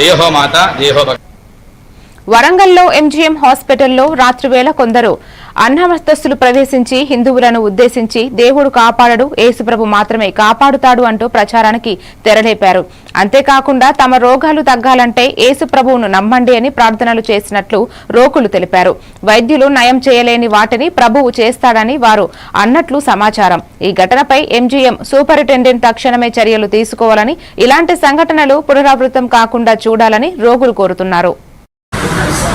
जय हो माता जय हो भक्त। వరంగల్లో ఎంజీఎం హాస్పిటల్లో రాత్రివేళ కొందరు అన్నమస్తస్సులు ప్రవేశించి హిందువులను ఉద్దేశించి దేవుడు కాపాడడు ఏసుప్రభు మాత్రమే కాపాడుతాడు అంటూ ప్రచారానికి తెరలేపారు. అంతేకాకుండా తమ రోగాలు తగ్గాలంటే ఏసుప్రభువును నమ్మండి అని ప్రార్థనలు చేసినట్లు రోకులు తెలిపారు. వైద్యులు నయం చేయలేని వాటిని ప్రభువు చేస్తాడని వారు అన్నట్లు సమాచారం. ఈ ఘటనపై ఎంజీఎం సూపరింటెండెంట్ తక్షణమే చర్యలు తీసుకోవాలని ఇలాంటి సంఘటనలు పునరావృతం కాకుండా చూడాలని రోగులు కోరుతున్నారు.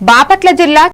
బాపట్ల జిల్లా